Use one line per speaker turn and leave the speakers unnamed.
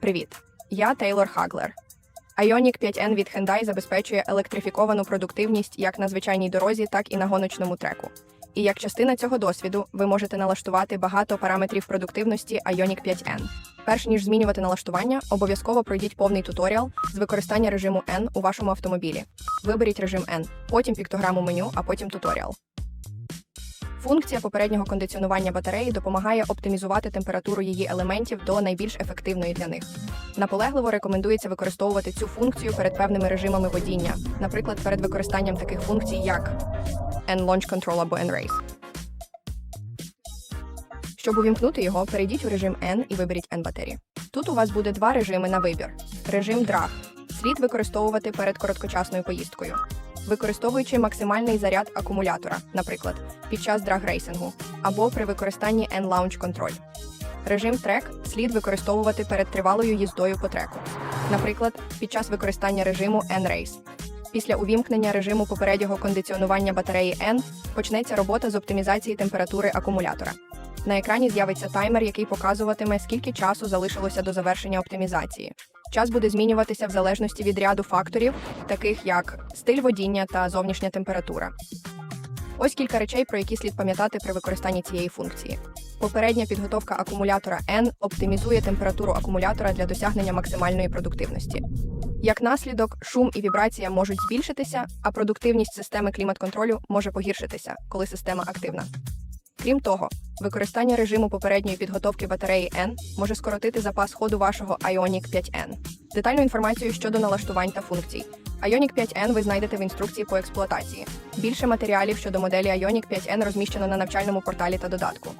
Привіт! Я Тейлор Хаглер. Ioniq 5N від Hyundai забезпечує електрифіковану продуктивність як на звичайній дорозі, так і на гоночному треку. І як частина цього досвіду, ви можете налаштувати багато параметрів продуктивності Ioniq 5N. Перш ніж змінювати налаштування, обов'язково пройдіть повний туторіал з використання режиму N у вашому автомобілі. Виберіть режим N, потім піктограму меню, а потім туторіал. Функція попереднього кондиціонування батареї допомагає оптимізувати температуру її елементів до найбільш ефективної для них. Наполегливо рекомендується використовувати цю функцію перед певними режимами водіння, наприклад, перед використанням таких функцій, як N-Launch Control або N-Race. Щоб увімкнути його, перейдіть у режим N і виберіть N-батарії. Тут у вас буде два режими на вибір: режим драг слід використовувати перед короткочасною поїздкою, використовуючи максимальний заряд акумулятора, наприклад, під час драг-рейсингу або при використанні N-Launch Control. Режим трек слід використовувати перед тривалою їздою по треку, наприклад, під час використання режиму N-Race. Після увімкнення режиму попереднього кондиціонування батареї N почнеться робота з оптимізації температури акумулятора. На екрані з'явиться таймер, який показуватиме, скільки часу залишилося до завершення оптимізації. Час буде змінюватися в залежності від ряду факторів, таких як стиль водіння та зовнішня температура. Ось кілька речей, про які слід пам'ятати при використанні цієї функції. Попередня підготовка акумулятора N оптимізує температуру акумулятора для досягнення максимальної продуктивності. Як наслідок, шум і вібрація можуть збільшитися, а продуктивність системи клімат-контролю може погіршитися, коли система активна. Крім того, використання режиму попередньої підготовки батареї N може скоротити запас ходу вашого Ioniq 5N. Детальну інформацію щодо налаштувань та функцій. Ioniq 5N ви знайдете в інструкції по експлуатації. Більше матеріалів щодо моделі Ioniq 5N розміщено на навчальному порталі та додатку.